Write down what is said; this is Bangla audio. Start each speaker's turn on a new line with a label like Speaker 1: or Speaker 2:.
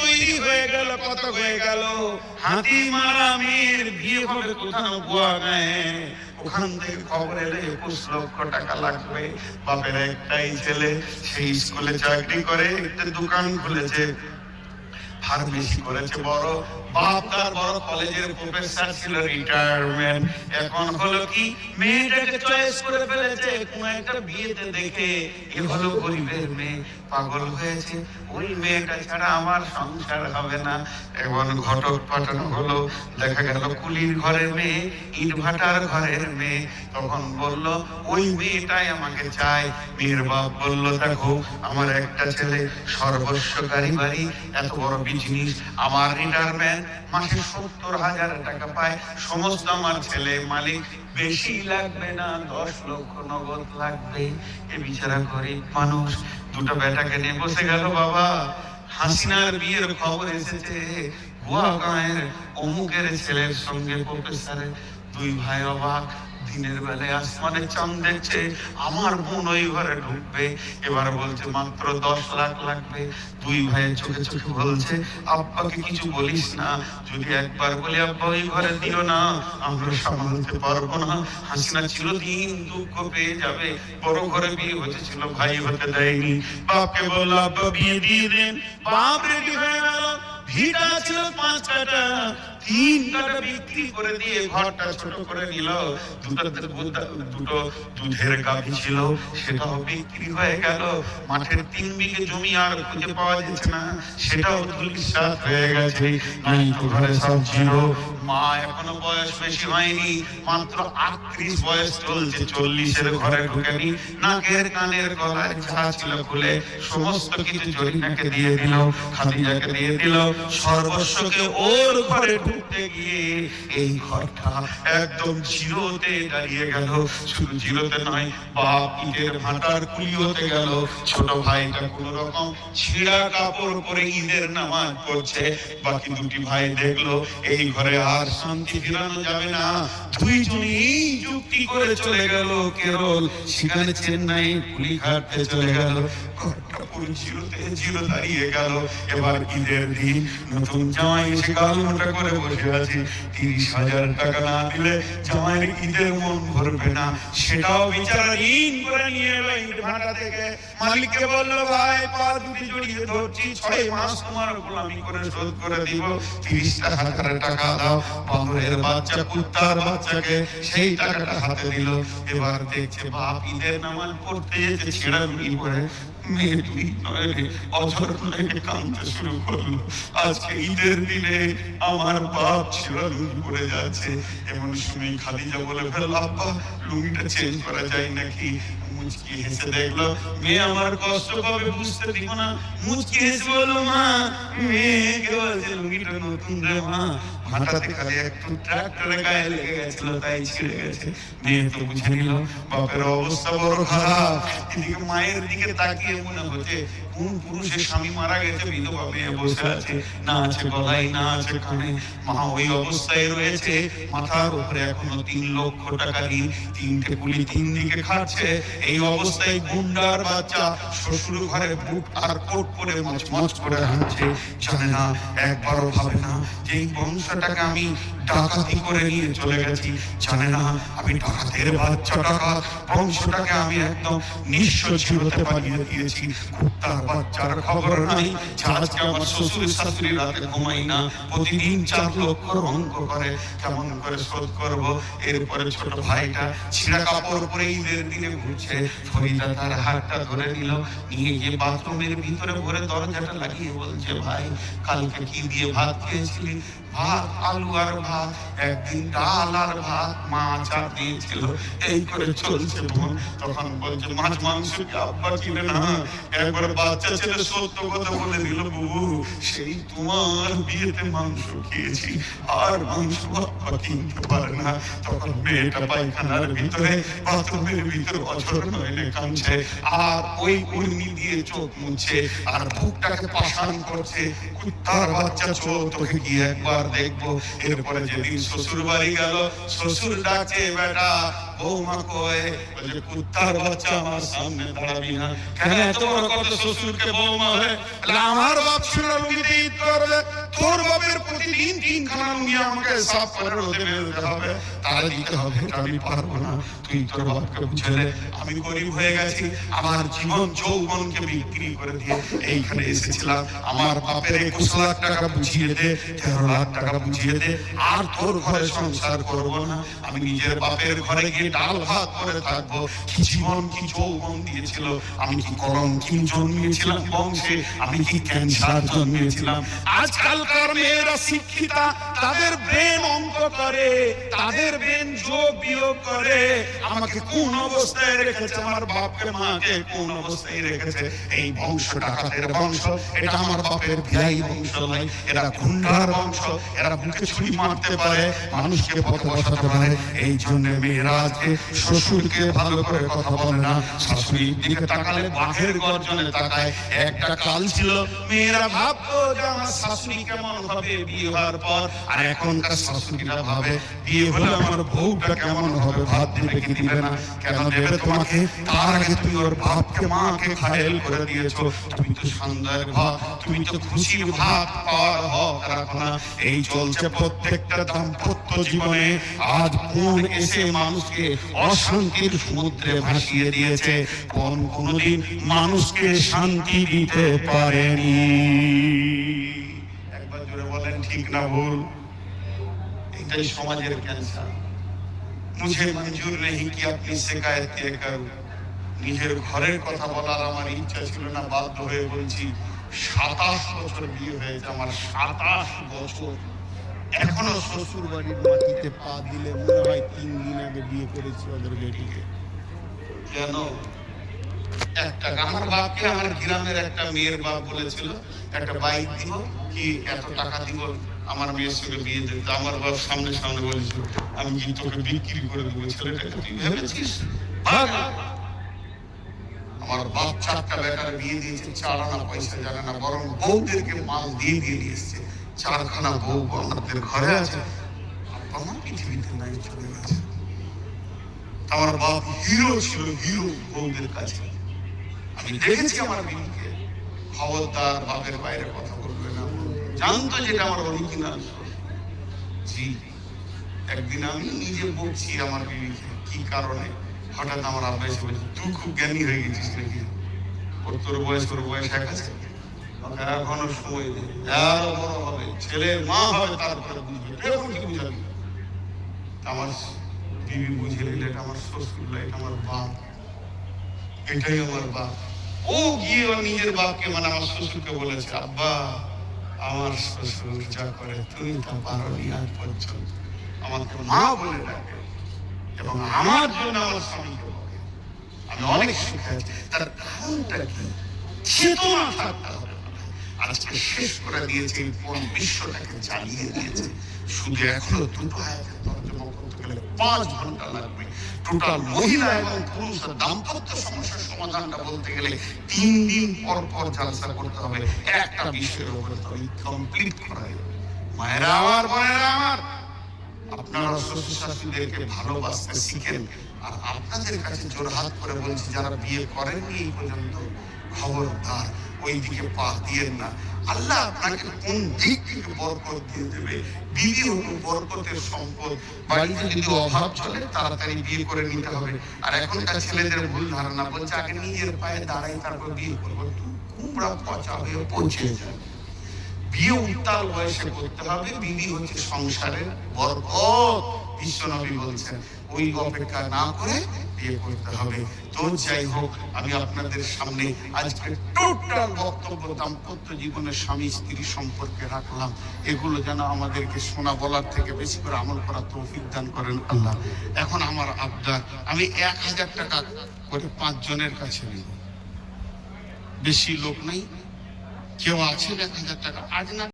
Speaker 1: তৈরি হয়ে গেল, কত হয়ে গেল? হাতি মারা মেয়ের বিয়ে হবে কোথাও ওখান থেকে একুশ লক্ষ টাকা লাগবে। বাপের একটাই ছেলে সেই স্কুলে চাকরি করে, একটা দোকান খুলেছে। ফার্মেসি করেছে বড় বাপ তার বড় কলেজের প্রফেসর ছিল রিটায়ারমেন্ট এখন হলো কি, মেয়েটাকে চয়েস করে ফেলেছে, কোন একটা বিয়েতে দেখে। এ হলো গরিবের মেয়ে। পাগল হয়েছে। ওই মেয়েটা ছাড়া আমার সংসার হবে না। ঘটক পাঠানো হলো। দেখা গেল কুলির ঘরের মেয়ে ইট ভাটার ঘরের মেয়ে। তখন বলল, ওই মেয়েটাই আমাকে চায়। মেয়ের বাপ বলল, দেখো, আমার একটা ছেলে, সর্বস্বকারী বাড়ি, এত বড় বিজনেস আমার রিটায়ারমেন্ট মাসে সত্তর হাজার টাকা পায়। সমস্ত আমার ছেলে মালিক, বেশি লাগবে না, দশ লক্ষ নগদ লাগবে। এ বিচারা গরিব মানুষ। দুটো বেটাকে নিয়ে বসে গেল বাবা। হাসিনার বিয়ের খবর এসেছে। গোয়া গাঁয়ের অমুকের ছেলের সঙ্গে প্রফেসরের দুই ভাই অবাক। দিনের বেলায় আসমানে চাঁদ দেখছে, আমার বোন ওই ঘরে ঢুকবে। এবার বলছে, মাত্র দশ লাখ লাগবে। দুই ভাইয়ের চোখে চোখে বলছে, আব্বাকে কিছু বলিস না। যদি একবার বলি, আব্বা, ওই ঘরে দিও না। আমরা সামলাতে পারব না। হাসিনা চিরদিন দুঃখ পেয়ে যাবে। বড় ঘরে বিয়ে হয়েছিল ভাই হতে দেয়নি। বাপকে বলল, আব্বা, বিয়ে দিয়ে দেন। বাপ রেডি হয়ে গেল। ভিটা ছিল পাঁচ কাটা, তিন কাটা বিক্রি করে দিয়ে ঘরটা ছোট করে নিল। দুটো দুধের গাভী ছিল, সেটাও বিক্রি হয়ে গেল। মাঠের তিন বিঘে জমি আর খুঁজে পাওয়া যাচ্ছে না, সেটাও ধুলিসাৎ হয়ে গেছে। ঘরে সব জিরো মা, এখনও বয়স বেশি হয়নি, মাত্র আটত্রিশ বয়স চলছে, চল্লিশের ঘরে ঢুকেনি, নাকের কানের গলায় যা ছিল খুলে, সমস্ত কিছু জরিনাকে দিয়ে দিল, খাদিজাকে দিয়ে দিল, সর্বস্বকে ওর ঘরে ঢুকতে গিয়ে এই ঘরটা একদম জিরোতে দাঁড়িয়ে গেল, শুধু জিরোতে নয়, বাপ ঈদের ভাটার কুলি হতে গেল, ছোট ভাইটা কোন রকম ছিঁড়া কাপড় পরে ঈদের নামাজ পড়ছে, বাকি দুটি ভাই দেখল, এই ঘরে আর শান্তি ফিরানো যাবে না। দুইজনই যুক্তি করে চলে গেল কেরল। সেখানে চেন্নাই কুলিঘাটতে চলে গেল। পুরো জিরোতে দাঁড়িয়ে গেল। এবার ঈদের দিন নতুন জামাই এসে গাল করে বসে আছে। তিরিশ হাজার টাকা না দিলে জামাইয়ের ঈদের মন ভরবে না। সেটাও বিচারা করে নিয়ে এলো ঈদ ভাটা থেকে। মালিককে বলল, ভাই, পা দুটি জড়িয়ে ধরছি। ছয় মাস তোমার গোলামি করে শোধ করে দিব। তিরিশ হাজার টাকা দাও। বান্দরের বাচ্চা, কুত্তার বাচ্চাকে সেই টাকাটা হাতে দিল। এবার দেখছে বাপ ঈদের নামাজ পড়তে যেতে ছেঁড়া লুঙ্গি পরে মেয়ে দুই অঝর নয় কাঁদতে শুরু করল আজকে ঈদের দিনে আমার বাপ ছিল পড়ে যাচ্ছে। এমন শুনে খাদিজা বলে ফেলল, আব্বা লুঙ্গিটা চেঞ্জ করা যায় নাকি? মুচকি হেসে দেখল মেয়ে আমার কষ্ট পাবে বুঝতে দিব না? মুচকি হেসে বলল মা মেয়েকে বলছে লুঙ্গিটা নতুন রে মা মাথাতে খালি একটু ট্রাক্টরে গায়ে লেগে গেছিল তাই ছিঁড়ে গেছে। মেয়ে তো বুঝে নিল বাপের অবস্থা বড় খারাপ। এদিকে মায়ের দিকে তাকিয়ে মনে হচ্ছে কোন পুরুষের স্বামী মারা গেছে বিধবা মেয়ে বসে আছে। না আছে গলায় না আছে কানে। মা ওই অবস্থায় রয়েছে মাথার উপরে এখনও তিন লক্ষ টাকা ঋণ তিনটে কুলি তিন দিকে খাচ্ছে এই অবস্থায় গুন্ডার বাচ্চা শ্বশুর ঘরে বুট আর কোট পরে মচ মচ করে হাঁটছে। জানে না একবারও ভাবে না যে এই বংশটাকে আমি ডাকাতি করে নিয়ে চলে গেছি। জানে না, আমি ডাকাতের বাচ্চা টাকা বংশটাকে আমি একদম নিঃস্ব জীবতে পালিয়ে দিয়েছি। কুত্তার বাচ্চার খবর নাই আজকে আমার শ্বশুর শাশুড়ি রাতে ঘুমাই না। প্রতিদিন চার লক্ষ অঙ্ক করে। কেমন করে শোধ করব? এরপরে ছোট ভাইটা ছিঁড়া কাপড় পরে ঈদের দিনে ঘুরছে। ফরিদা তার হাতটা ধরে নিল। নিয়ে গিয়ে বাথরুমের ভিতরে ভরে দরজাটা লাগিয়ে বলছে, ভাই, কালকে কি দিয়ে ভাত খেয়েছিলি? ভাত, আলু আর ভাত, একদিন ডাল আর ভাত, মাছ আর দিয়েছিল এই করে চলছে বোন তখন বলছে, মাছ, মাংস কি আব্বা কিনে না? একবার বাচ্চা ছেলে সত্য কথা বলে দিল, বাবু, সেই তোমার বিয়েতে মাংস খেয়েছি। আর মাংস আব্বা কিনতে পারে না। তখন মেয়েটা পায়খানার ভিতরে, বাথরুমের ভিতরে অঝর নয়নে কাঁদছে। আর ওই উর্মি দিয়ে চোখ মুছছে আর বুকটাকে পাশান করছে। কুত্তার বাচ্চা চোখ তোকে গিয়ে একবার দেখব। এরপরে যেদিন শ্বশুর বাড়ি গেল, শ্বশুর ডাকছে, বেটা, বৌমা কয়ে? বলে, কুত্তার বাচ্চা আমার সামনে দাঁড়াবি না। কেন? তোমার কত শ্বশুরকে বৌমা হয়ে? আমার বাপ ছিল লুঙ্গিতে ঈদ করবে। তোর বাপের প্রতিদিন তিনখানা লুঙ্গি আমাকে সাফ করে রোদে মেলতে হবে। তার দিতে হবে আমি পারব না। তুই তোর বাপকে বুঝে দে আমি গরিব হয়ে গেছি। আমার জীবন যৌবনকে বিক্রি করে দিয়ে এইখানে এসেছিলাম। আমার বাপের একুশ লাখ টাকা বুঝিয়ে দে, তেরো লাখ টাকা বুঝিয়ে দে। আর তোর ঘরে সংসার করব না। আমি নিজের বাপের ঘরে গিয়ে ডাল ভাত করে থাকব। কি জীবন, কি যৌবন দিয়েছিল? আমি কি কলঙ্কি জন্মিয়েছিলাম বংশে? আমি কি ক্যান্সার জন্মিয়েছিলাম? আজকালকার মেয়েরা শিক্ষিতা, তাদের ব্রেন অঙ্ক করে, তাদের ব্রেন যোগ বিয়োগ করে। আমাকে কোন অবস্থায় রেখেছে? আমার বাপকে, মাকে কোন অবস্থায় রেখেছে? এই বংশ ডাকাতের বংশ? এটা আমার বাপের ভিআই বংশ নয়, এরা গুন্ডার বংশ, এরা বুকে ছুরি মারতে পারে, মানুষকে পথে বসাতে পারে। এই জন্য মেয়েরা আজকে শ্বশুরকে ভালো করে কথা বলে না। শাশুড়ির দিকে তাকালে বাঘের গর্জনে তাকায়। একটা কাল ছিল, মেয়েরা ভাবতো যে আমার শাশুড়ি বিয়ে হওয়ার পর? আর এখনকার শাশুড়িরা ভাবে বিয়ে হলে আমার বউটা কেমন হবে? ভাত দিবে কি দিবে না। কেন দেবে? তোমাকে তার আগে তুমি ওর বাপকে মাকে করে দিয়েছ। তুমি তো সন্ধ্যার ভাত তুমি তো খুশির ভাত পাওয়ার হক রাখো না। এই চলছে প্রত্যেকটা দাম্পত্য জীবনে। আজ কোন এসে মানুষকে অশান্তির সমুদ্রে ভাসিয়ে দিয়েছে? কোন কোনদিন মানুষকে শান্তি দিতে পারেনি। ঠিক না ভুল এটাই সমাজের ক্যান্সার। মুঝে মঞ্জুর নেই কি আপনি করুন নিজের ঘরের কথা বলার আমার ইচ্ছা ছিল না বাধ্য হয়ে বলছি সাতাশ বছর বিয়ে হয়েছে আমার সাতাশ বছর। এখনও শ্বশুর বাড়ির মাটিতে পা দিলে মনে হয় তিন দিন আগে বিয়ে করেছি ওদের বেটিকে। কেন? একটা আমার বাপকে আমার গ্রামের একটা মেয়ের বাপ বলেছিল একটা বাইক দিব কি এত টাকা দিব? আমার মেয়ের সঙ্গে বিয়ে দিতে আমার বাপ সামনে সামনে বলেছিল আমি কি তোকে বিক্রি করে দেবো ছেলেটাকে? তুই ভেবেছিস? আমার বাপ চারটা বেটার বিয়ে দিয়েছে চার আনা পয়সা জানে না, বরং বউদেরকে মাল দিয়ে দিয়ে দিয়েছে চারখানা বউ আমাদের ঘরে আছে। আমার পৃথিবীতে নাই, চলে গেছে। আমার বাপ হিরো ছিল, হিরো বউদের কাছে। আমি দেখেছি আমার বিবিকে খবরদার, বাপের বাইরে কথা জানতো যেটা আমার অরিজিনাল জি। একদিন আমি নিজে বলছি আমার বিবিকে কি কারণে? হঠাৎ আমার আব্বা এসে বলছে তুই খুব জ্ঞানী হয়ে গেছিস নাকি? ওর তোর বয়স তোর বয়স এক আছে? এখনও সময় নেই আরও বড় হবে ছেলের মা হবে তারপরে বুঝবে। এখন কি বুঝাবি? আমার বিবি বুঝে নিলে এটা আমার শ্বশুর এটা আমার বাপ। এটাই আমার বাপ। ও গিয়ে নিজের বাপকে মানে আমার শ্বশুরকে বলেছে আব্বা আমার শ্বশুর যা করে তুমি তা পারোনি আজ পর্যন্ত আমাকে মা বলে ডাকে এবং আমার জন্য আমার স্বামীকে আমি অনেক সুখে তার কারণটা কি? চেতনা থাকতে হবে। আজকে শেষ করে দিয়েছে, এই কোন বিশ্বটাকে জ্বালিয়ে দিয়েছে। শুধু এখনও দুটো আয়াতের তর্জমা করতে গেলে পাঁচ ঘণ্টা লাগবে। টোটাল মহিলা এবং পুরুষের দাম্পত্য সমস্যার সমাধানটা বলতে গেলে তিন দিন পর পর জালসা করতে হবে। একটা বিষয়ের উপর তবে কমপ্লিট করা যাবে মায়েরা আমার বোনেরা আমার। আপনারা শ্বশুর শাশুড়িদেরকে ভালোবাসতে শিখেন। আর আপনাদের কাছে জোরহাত করে বলছি যারা বিয়ে করেননি এই পর্যন্ত খবরদার ওই দিকে পা দিয়েন না। আল্লাহ আপনাকে কোন দিক থেকে বরকত দিয়ে দেবে? বিবি হলো বরকতের সম্পদ। বাড়িতে যদি অভাব চলে তাড়াতাড়ি বিয়ে করে নিতে হবে। আর এখনকার ছেলেদের ভুল ধারণা বলছে আগে নিজের পায়ে দাঁড়াই তারপর বিয়ে করব। কুমড়া পচা হয়ে পৌঁছে যাবে বিয়ে উত্তাল বয়সে করতে হবে বিবি হচ্ছে সংসারের বরকত বিশ্বনবী বলছেন। ওই অপেক্ষা না করে বিয়ে করতে হবে। তো যাই হোক, আমি আপনাদের সামনে আজকে টোটাল বক্তব্য, দাম্পত্য জীবনের স্বামী স্ত্রী সম্পর্কে রাখলাম। এগুলো যেন আমাদেরকে শোনা বলার থেকে বেশি করে আমল করার তৌফিক দান করেন আল্লাহ। এখন আমার আবদার, আমি এক হাজার টাকা করে পাঁচ জনের কাছে নিব। বেশি লোক নাই, কেউ আছেন এক হাজার টাকা? আজ না